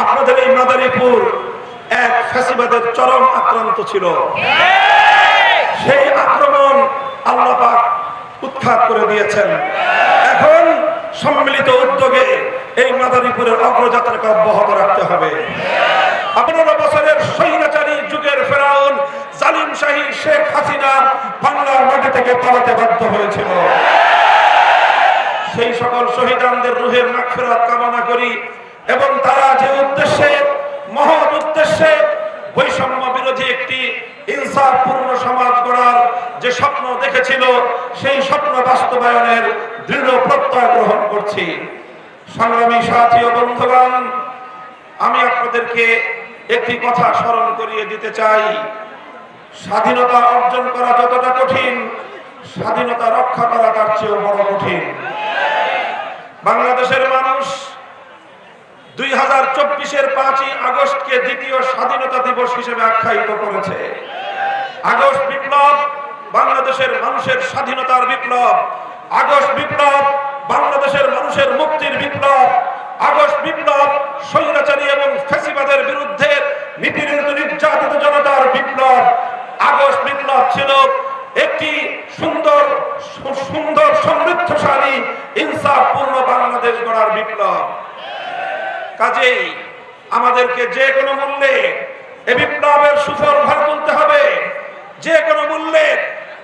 আপনাদের এই মাদারীপুর এক ফ্যাসিবাদের চরম আক্রান্ত ছিল। সেই আক্রমণ আল্লাহ পাক উৎখাত করে দিয়েছেন। এখন সম্মিলিত উদ্যোগে এই মাদারীপুরের অগ্রযাত্রাকে অব্যাহত রাখতে হবে। পনেরো বছরের স্বৈরাচারী যুগের ফেরাউন জালিম শাহী শেখ হাসিনা বাংলার মাটি থেকে পালাতে বাধ্য হয়েছিল। সেই সকল শহীদানদের রুহের মাগফিরাত কামনা করি এবং তারা যে উদ্দেশ্যে মহৎ উদ্দেশ্যে বৈষম্য বিরোধী একটি ইনসাফপূর্ণ সমাজ গড়ার যে স্বপ্ন দেখেছিল, সেই স্বপ্ন বাস্তবায়নের দৃঢ় প্রত্যয় গ্রহণ করছি। সংগ্রামী সাথী ও বন্ধুগণ, আমি আপনাদেরকে একটি কথা স্মরণ করিয়ে দিতে চাই। স্বাধীনতা অর্জন করা যতটা কঠিন, স্বাধীনতা রক্ষা করা তার চেয়েও বড় কঠিন। বাংলাদেশের মানুষ দুই হাজার চব্বিশের পাঁচই আগস্টকে দ্বিতীয় স্বাধীনতা দিবস হিসেবে আখ্যায়িত করেছে। আগস্ট বিপ্লব, বাংলাদেশের মানুষের স্বাধীনতার বিপ্লব। আগস্ট বিপ্লব, বাংলাদেশের মানুষের মুক্তির বিপ্লব। আগস্ট বিপ্লব, স্বৈরাচারী এবং ফেসিবাদের বিরুদ্ধে নিপীড়িত নির্যাতিত জনতার বিপ্লব। আগস্ট বিপ্লব ছিল একটি সুন্দর সুন্দর সমৃদ্ধশালী, ইনসাফপূর্ণ বাংলাদেশ গড়ার বিপ্লব। কাজেই আমাদেরকে যে কোনো মূল্যে এই বিপ্লবের সুফল ঘর তুলতে হবে। যে কোনো মূল্যে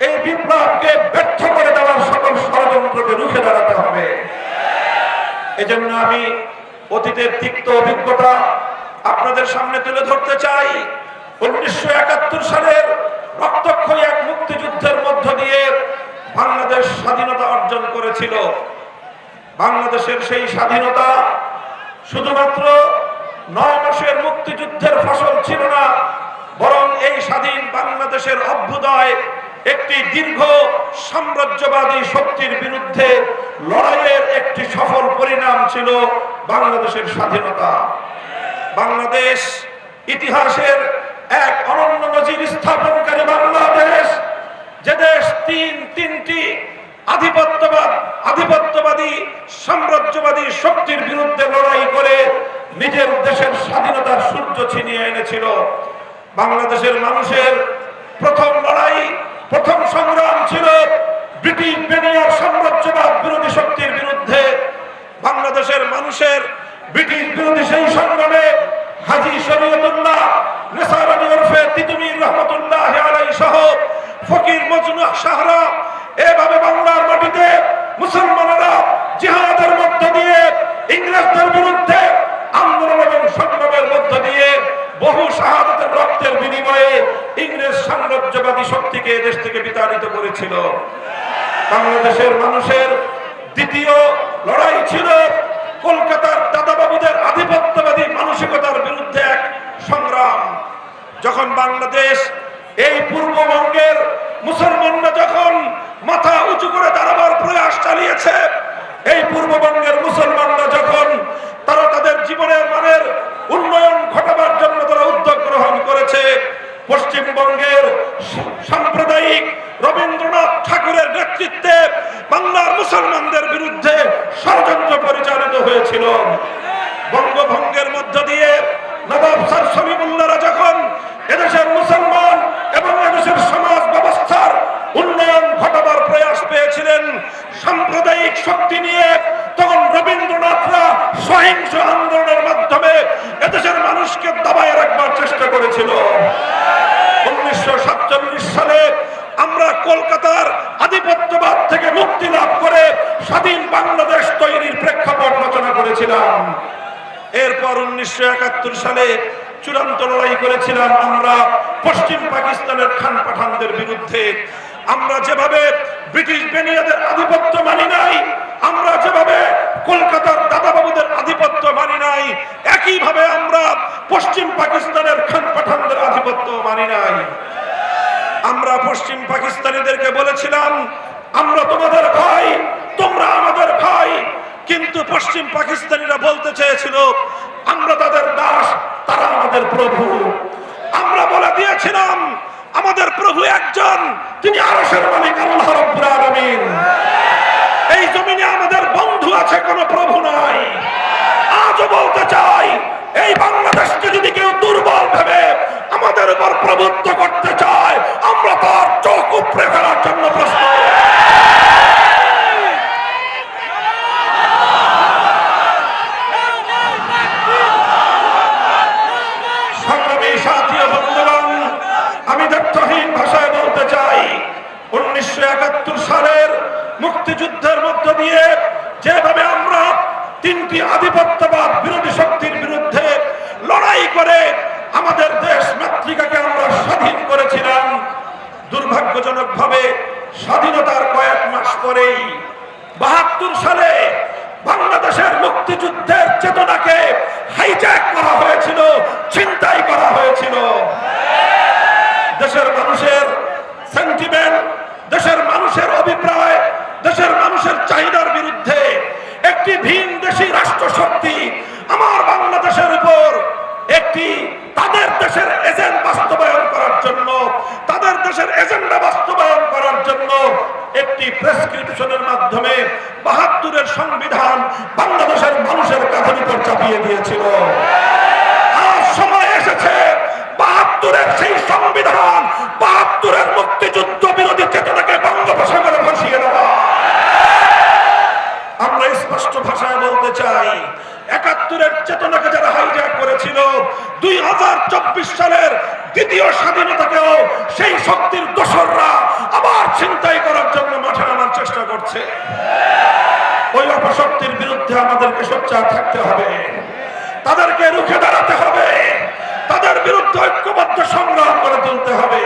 এই বিপ্লবকে ব্যর্থ করে দেওয়ার সকল ষড়যন্ত্রকে রুখে দাঁড়াতে হবে। এজন্য আমি অতীতের তিক্ত অভিজ্ঞতা আপনাদের সামনে তুলে ধরতে চাই। উনিশশো একাত্তর সালের রক্তক্ষয়ী এক মুক্তিযুদ্ধের মধ্য দিয়ে বাংলাদেশ স্বাধীনতা অর্জন করেছিল। বাংলাদেশের সেই স্বাধীনতা শুধুমাত্র নয় মাসের মুক্তিযুদ্ধের ফসল ছিল না, বরং এই স্বাধীন বাংলাদেশের অভ্যুদয় একটি দীর্ঘ সাম্রাজ্যবাদী শক্তির বিরুদ্ধে লড়াইয়ের একটি সফল পরিণাম ছিল বাংলাদেশের স্বাধীনতা। বাংলাদেশ ইতিহাসের এক অনন্য নজির স্থাপনকারী বাংলাদেশ, যে দেশ তিন তিনটি আধিপত্যবাদ, আধিপত্যবাদী, সাম্রাজ্যবাদী শক্তির বিরুদ্ধে লড়াই করে নিজের দেশের স্বাধীনতার সূর্য ছিনিয়ে এনেছিল। বাংলাদেশের মানুষের প্রথম লড়াই, প্রথম সংগ্রাম ছিল ব্রিটিশ শক্তির বিরুদ্ধে। বাংলাদেশের মানুষের ব্রিটিশ হাজি নেসারানি ওরফে ফকির এভাবে বাংলার মাটিতে মুসলমানেরা জিহাদের মধ্য দিয়ে, ইংরেজদের বিরুদ্ধে আন্দোলন এবং সংগ্রামের মধ্য দিয়ে বহু শাহাদাতের রক্তের বিনিময়ে ইংরেজ সাম্রাজ্যবাদী শক্তিকে দেশ থেকে বিতাড়িত করেছিল। বাংলাদেশের মানুষের দ্বিতীয় লড়াই ছিল কলকাতার দাদাবাবুদের আধিপত্যবাদী মানসিকতার বিরুদ্ধে এক সংগ্রাম। যখন বাংলাদেশ এই পূর্ববঙ্গের মুসলমানরা যখন মাথা উঁচু করে দাঁড়াবার প্রয়াস চালিয়েছে। এই পূর্ববঙ্গের মুসলমানরা যখন তারা তাদের জীবনের মানের উন্নয়ন ঘটাবার জন্য তারা উদ্যোগ গ্রহণ করেছে, পশ্চিমবঙ্গের সাম্প্রদায়িক রবীন্দ্রনাথ ঠাকুরের নেতৃত্বে বাংলার মুসলমানদের বিরুদ্ধে ষড়যন্ত্র পরিচালিত হয়েছিল। বঙ্গভঙ্গের মধ্য দিয়ে নবাব স্যার শমীমুল্লারা যখন এদেশের মুসলমান এবং এদেশের সমাজ ব্যবস্থার উন্নয়ন ঘটাবার প্রয়াস পেয়েছিলেন সাম্প্রদায়িক শক্তি নিয়ে তখন রবীন্দ্রনাথরা সহিংস আন্দোলনের মাধ্যমে এদেশের মানুষকে দাবায় রাখবার চেষ্টা করেছিল। উনিশশো সাতচল্লিশ সালে আমরা কলকাতার আধিপত্যবাদ থেকে মুক্তি লাভ করে স্বাধীন বাংলাদেশ তৈরির প্রেক্ষাপট রচনা করেছিলাম। এরপর উনিশশো একাত্তর সালে চূড়ান্ত লড়াই করেছিলাম আমরা পশ্চিম পাকিস্তানের খান পাঠানদের বিরুদ্ধে। আমরা যেভাবে ব্রিটিশ বেনিয়াদের আধিপত্য মানি নাই। আমরা যেভাবে কলকাতার দাদাবাবুদের আধিপত্য মানি নাই, একইভাবে আমরা পশ্চিম পাকিস্তানের খান পাঠানদের আধিপত্য মানি নাই। আমরা পশ্চিম পাকিস্তানিদেরকে বলেছিলাম, আমরা তোমাদের ভাই, তোমরা আমাদের ভাই। কিন্তু পশ্চিম পাকিস্তানিরা বলতে চেয়েছিল, আমরা তাদের দাস, তারা আমাদের প্রভু। আমরা বলে দিয়েছিলাম আমাদের প্রভু একজন, তিনি আরশের মালিক আল্লাহ রাব্বুল আলামিন। এই জমিনে আমাদের বন্ধু আছে, কোনো প্রভু নাই। আজও বলতে চাই, এই বাংলাদেশকে যদি কেউ দুর্বল ভাবে আমাদের উপর প্রভুত্ব করতে চায়, আমরা তার চোখ উপরে ফেলার জন্য প্রস্তুত। মুক্তিযুদ্ধের মধ্য দিয়ে যেভাবে আমরা তিনটি আধিপত্যবাদ বিরোধী শক্তির বিরুদ্ধে লড়াই করে আমাদের দেশ মাতৃকাকে আমরা স্বাধীন করেছিলাম দুর্ভাগ্যজনক ভাবে স্বাধীনতার কয়েক মাস পরেই বাহাত্তর সালে বাংলাদেশের মুক্তিযুদ্ধের চেতনাকে হাইজ্যাক করা হয়েছিল চিন্তাই করা হয়েছিল। দেশের মানুষের সেন্টিমেন্ট দেশের মানুষের অভিপ্রায় দেশের মানুষের চাহিদার বিরুদ্ধে একটি ভিন দেশি রাষ্ট্র শক্তি আমার বাংলাদেশের উপর একটি তাদের দেশের এজেন্ট বাস্তবায়ন করার জন্য তাদের দেশের এজেন্ডা বাস্তবায়ন করার জন্য একটি প্রেসক্রিপশনের মাধ্যমে বাহাত্তরের সংবিধান বাংলাদেশের মানুষের কাঁধের উপর চাপিয়ে দিয়েছিল। সেই আমরা স্পষ্ট ভাষায় বলতে চাই, একাত্তরের চেতনাকে যারা করেছিল, দুই হাজার চব্বিশ সালের দ্বিতীয় স্বাধীনতাকেও সেই শক্তির দোসররা থাকতে হবে। তাদেরকে রুখে দাঁড়াতে হবে। তাদের বিরুদ্ধে ঐক্যবদ্ধ সংগ্রাম করে তুলতে হবে।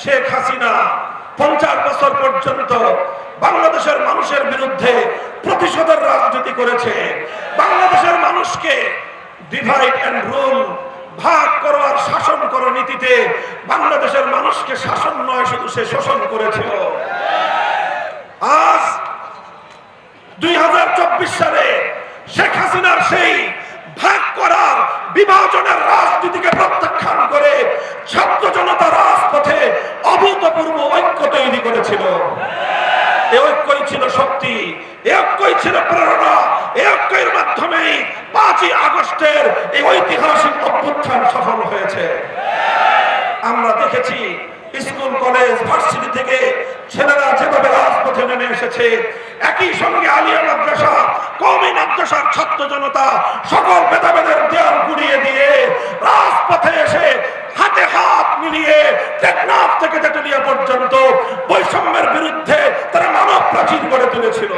শেখ হাসিনা পঞ্চাশ বছর পর্যন্ত বাংলাদেশের মানুষের বিরুদ্ধে প্রতিশোধের রাজনীতি করেছে। বাংলাদেশের মানুষকে ডিভাইড অ্যান্ড রুল ভাগ করো আর শাসন করো নীতিতে বাংলাদেশের মানুষকে শাসন নয়, শুধু সে শোষণ করেছিল আজ দুই সালে শেখ হাসিনার সেই ভাগ করার বিভাজনের রাজনীতিকে প্রত্যাখ্যান করে ছাত্র জনতা রাজপথে অভূতপূর্ব ঐক্য তৈরি করেছিল। ঐক্যই ছিল শক্তি ঐক্যই ছিল প্রেরণা ঐক্যের মাধ্যমে পাঁচই আগস্টের এই ঐতিহাসিক অভ্যুত্থান সফল হয়েছে। আমরা দেখেছি স্কুল, কলেজ, ভার্সিটি থেকে ছেলেরা যেভাবে রাজপথে নেমে এসেছে, একই সঙ্গে আলিয়া মাদ্রাসা কমি মাদ্রাসার ছাত্র জনতা, সকল ভেদাভেদের দেয়াল গুড়িয়ে দিয়ে রাজপথে এসে হাতে হাত মিলিয়ে টেকনাফ থেকে তেতুলিয়া পর্যন্ত বৈষম্যের বিরুদ্ধে তারা মানব প্রাচীর গড়ে তুলেছিল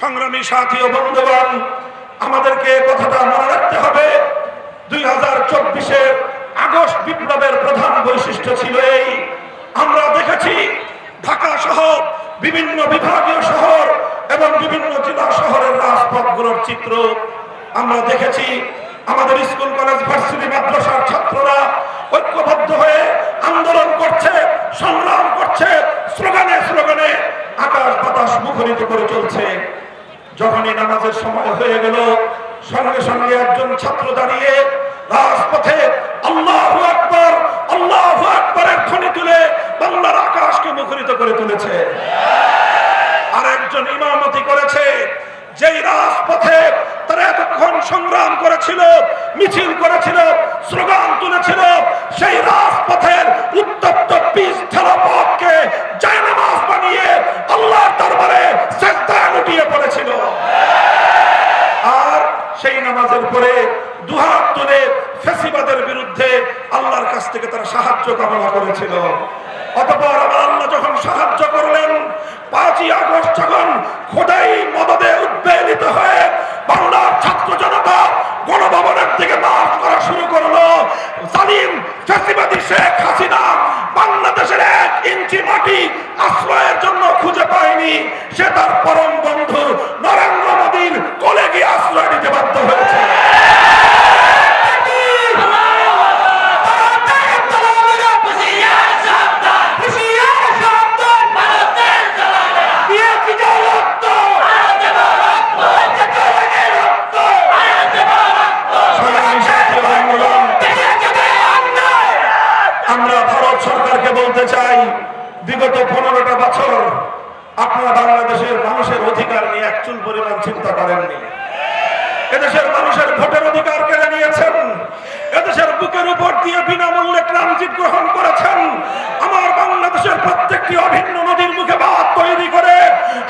সংগ্রামী সাথী ও বন্ধুগণ আমাদেরকে এ কথাটা মনে রাখতে হবে দুই হাজার চব্বিশের আগস্ট বিপ্লবের প্রধান বৈশিষ্ট্য ছিল এই আমরা দেখেছি ঢাকা সহ বিভিন্ন বিভাগীয় শহর এবং বিভিন্ন জেলা শহরের রাজপথগুলোর চিত্র আমরা দেখেছি। আমাদের স্কুল, কলেজ, ভার্সিটি, মাদ্রাসার ছাত্ররা ঐক্যবদ্ধ হয়ে আন্দোলন করছে, সংগ্রাম করছে, স্লোগানে স্লোগানে আকাশ বাতাস মুখরিত করে চলছে। যখনই নামাজের সময় হয়ে গেল, সঙ্গে সঙ্গে একজন ছাত্র দাঁড়িয়ে রাজপথে আল্লাহ আকবর আল্লাহ আকবরের ধ্বনি তুলে বাংলার আকাশকে মুখরিত করে তুলেছে। আর একজন ইমামতি করেছে, যেই রাজপথে তারা এতক্ষণ সংগ্রাম করেছিল, মিছিল করেছিল, স্লোগান তুলেছিল, সেই রাজপথের উত্তপ্ত পিস ঠেলা পথকে জায়নামাজ বানিয়ে আল্লাহর দরবারে সেজদায় লুটিয়ে পড়েছিল। আর সেই নামাজের পরে দুহাত তুলে ফেসিবাদের বিরুদ্ধে আল্লাহর কাছ থেকে তারা সাহায্য কামনা করেছিল। অতপর আমার আল্লাহ যখন সাহায্য করলেন পাঁচই আগস্ট যখন খোদাই মদদে উদ্বেলিত হয়ে বাংলার ছাত্র জনতা গণভবনের দিকে মার্চ করা শুরু করল জালিম ফেসিবাদী শেখ হাসিনা বাংলাদেশের এক ইঞ্চি মাটি আশ্রয়ের জন্য খুঁজে পায়নি সে তার পরম বন্ধু নরেন্দ্র মোদীর কোলে গিয়ে আশ্রয় নিতে বাধ্য হয়েছে সংগ্রামী সাথী ও বন্ধুগণ, আমরা ভারত সরকারকে আপনারা বাংলাদেশের মানুষের অধিকার নিয়ে এক চুল পরিমাণ চিন্তা করেননি এদেশের মানুষের ভোটের অধিকার কেড়ে নিয়েছেন এদেশের বুকের উপর দিয়ে বিনামূল্যে ট্রানজিট গ্রহণ করেছেন। আমার বাংলাদেশের প্রত্যেকটি অভিন্ন নদীর মুখে বাদ তৈরি করে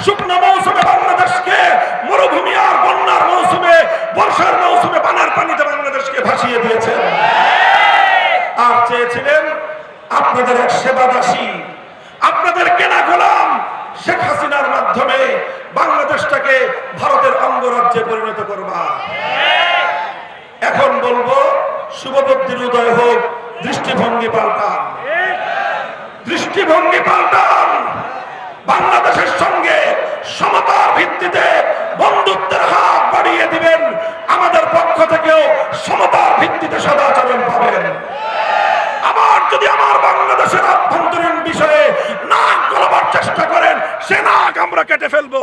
শুকনো মৌসুমে বাংলাদেশকে, মরুভূমি আর বন্যার মৌসুমে, বর্ষার মৌসুমে বানার পানিতে বাংলাদেশকে ভাসিয়ে দিয়েছেন আর চেয়েছিলেন আপনাদের এক সেবাদাসী, আপনাদের কেনা গোলাম শেখ হাসিনার মাধ্যমে বাংলাদেশটাকে ভারতের অঙ্গরাজ্যে পরিণত করবা এখন বলব শুভবুদ্ধির উদয় হোক, দৃষ্টিভঙ্গি পাল্টান। দৃষ্টিভঙ্গি পাল্টান। বাংলাদেশের সঙ্গে সমতার ভিত্তিতে বন্ধুত্বের হাত বাড়িয়ে দিবেন। আমাদের পক্ষ থেকেও সমতার ভিত্তিতে সদাচরণ পাবেন। আবার যদি আমার বাংলাদেশের আভ্যন্তরীণ বিষয়ে নাক গলাবার চেষ্টা করেন, সে নাক আমরা কেটে ফেলব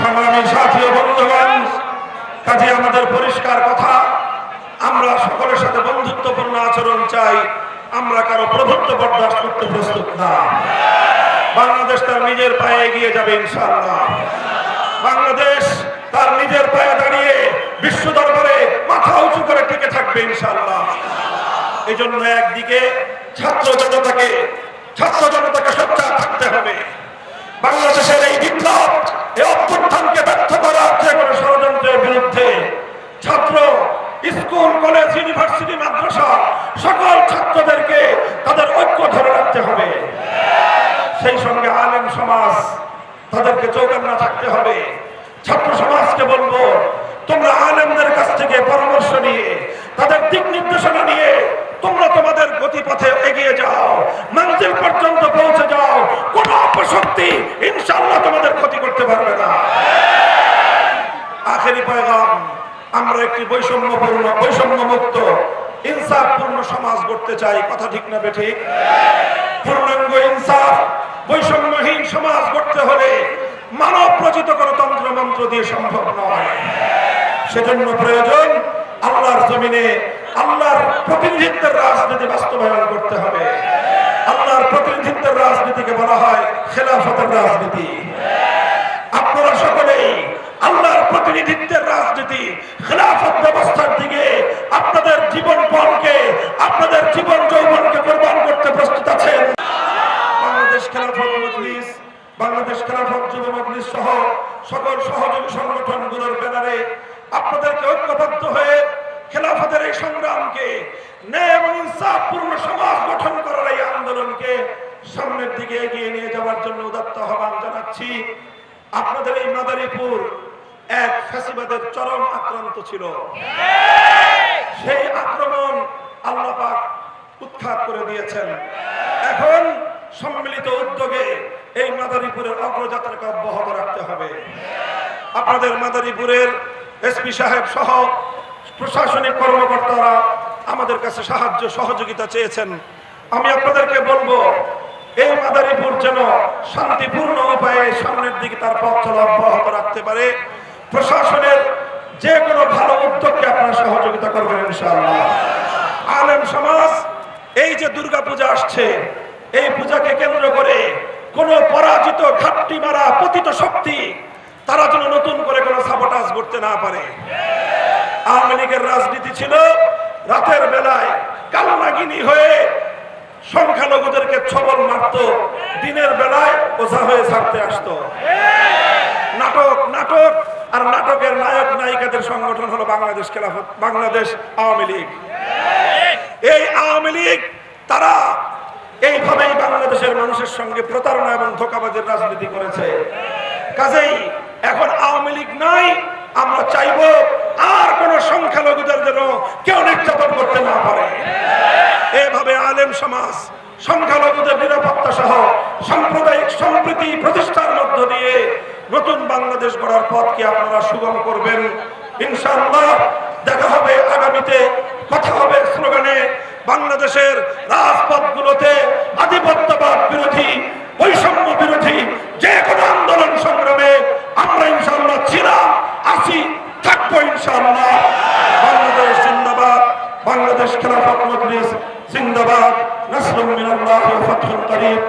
সংগ্রামী সাথী ও বন্ধুগণ কাজে আমাদের পরিষ্কার কথা আমরা সকলের সাথে বন্ধুত্বপূর্ণ আচরণ চাই, আমরা কারও প্রভুত্ব বরদাস্ত করতে প্রস্তুত না। বাংলাদেশ তার নিজের পায়ে এগিয়ে যাবে, ইনশাআল্লাহ। বাংলাদেশ তার নিজের পায়ে দাঁড়িয়ে বিশ্ব দরবারে মাথা উঁচু করে টিকে থাকবে, ইনশাআল্লাহ। এই জন্য একদিকে ছাত্র জনতাকে ছাত্র জনতাকে সোচ্চার থাকতে হবে। বাংলাদেশের এই বিপ্লব এই অভ্যুত্থানকে ব্যর্থ করার যে কোনো ষড়যন্ত্রের বিরুদ্ধে ছাত্র স্কুল কলেজ ইউনিভার্সিটি মাদ্রাসা সকল ছাত্রদেরকে তাদের ঐক্য ধরে রাখতে হবে সেই সঙ্গে আলেম সমাজ তাদেরকে চৌকান্না থাকতে হবে ছাত্র সমাজকে বলব তোমরা আলেমদের কাছ থেকে পরামর্শ নিয়ে তাদের দিক নির্দেশনা নিয়ে তোমরা তোমাদের গতিপথে এগিয়ে যাও মঞ্জিল পর্যন্ত পৌঁছে যাও কোন অপশক্তি ইনশাল্লাহ তোমাদের ক্ষতি করতে পারবে না আখেরি পয়গাম আমরা একটি বৈষম্যপূর্ণ বৈষম্য মুক্ত ইনসাফপূর্ণ সমাজ গড়তে চাই। কথা ঠিক না বেঠিক? পূর্ণাঙ্গ ইনসাফ, বৈষম্যহীন সমাজ গড়তে হলে মানব প্রচিত গণতন্ত্র মন্ত্র দিয়ে সম্ভব নয়। সেজন্য প্রয়োজন আল্লাহর জমিনে আল্লাহর প্রতিনিধিত্বের রাজনীতি বাস্তবায়ন করতে হবে। আল্লাহর প্রতিনিধিত্বের রাজনীতিকে বলা হয় খেলাফতের রাজনীতি আপনারা সকলেই আল্লাহর প্রতিনিধিত্বের রাজনীতি খেলাফত ব্যবস্থার দিকে আপনাদের জীবন পণকে আপনাদের জীবন যৌবনকে কোরবান করতে প্রস্তুত আছেন। বাংলাদেশ খেলাফত মজলিস, বাংলাদেশ খেলাফত যুব মজলিস সহ সকল সহযোগী সংগঠনগুলোর ব্যানারে আপনাদেরকে ঐক্যবদ্ধ হয়ে খেলাফতের এই সংগ্রামকে, ন্যায় এবং ইনসাফপূর্ণ সমাজ গঠন করার এই আন্দোলনকে সামনের দিকে এগিয়ে নিয়ে যাওয়ার জন্য উদাত্ত আহ্বান জানাচ্ছি। আপনাদের এই মাদারীপুর এক ফ্যাসিবাদের চরম আক্রান্ত ছিল। সেই আক্রমণ আল্লাহ উৎখাত করে দিয়েছেন। এখন সম্মিলিত উদ্যোগে এই মাদারীপুরের অগ্রযাত্রাকে অব্যাহত রাখতে হবে। আপনাদের মাদারীপুরের এসপি সাহেব সহ প্রশাসনিক কর্মকর্তারা আমাদের কাছে সাহায্য সহযোগিতা চেয়েছেন। আমি আপনাদেরকে বলব, এই মাদারীপুর যেন শান্তিপূর্ণ উপায়ে সামনের দিকে তার পথ চলা অব্যাহত রাখতে পারে। প্রশাসনের যে কোনো ভালো উদ্যোগকে আপনারা সহযোগিতা করবেন ইনশাআল্লাহ। আলেম সমাজ, এই যে দুর্গা পূজা আসছে, এই পূজাকে কেন্দ্র করে কোন পরাজিত ঘাটতি মারা, পতিত শক্তি, তারা যেন নতুন করে কোনো সাবোটাজ করতে না পারে। আওয়ামী লীগের রাজনীতি ছিল, রাতের বেলায় কালনাগিনী হয়ে সংখ্যালঘুদেরকে ছবল মারত, দিনের বেলায় ওঝা হয়ে ছাড়তে আসতো। নাটক নাটক আর নাটকের নায়ক নায়িকাদের সংগঠন হলো বাংলাদেশ খেলাফত, বাংলাদেশ আওয়ামী লীগ। এই আওয়ামী লীগ, তারা এইভাবেই বাংলাদেশের মানুষের সঙ্গে প্রতারণা এবং ধোকাবাজের রাজনীতি করেছে। কাজেই এখন আওয়ামী লীগ নাই, আমরা চাইব আর কোনো সংখ্যালঘুদের যেন কেউ নির্যাতন করতে না পারে। এভাবে আলেম সমাজ, সংখ্যালঘুদের নিরাপত্তা সহ বাংলাদেশ গড়ার পথকে আপনারা সুগম করবেন। ইনশাআল্লাহ দেখা হবে আগামীতে, কথা হবে স্লোগানে বাংলাদেশের রাজপথগুলোতে আধিপত্যবাদ বিরোধী, বৈষম্য বিরোধী, যে কোনো আন্দোলন সংগ্রামে আমরা ইনশাআল্লাহ ছিলাম আসি থাকব ইনশাআল্লাহ। বাংলাদেশ জিন্দাবাদ, বাংলাদেশ খেলাফত মজলিস জিন্দাবাদ। নাসরুল মিনাল্লাহি ওয়া ফাতহুল করিম।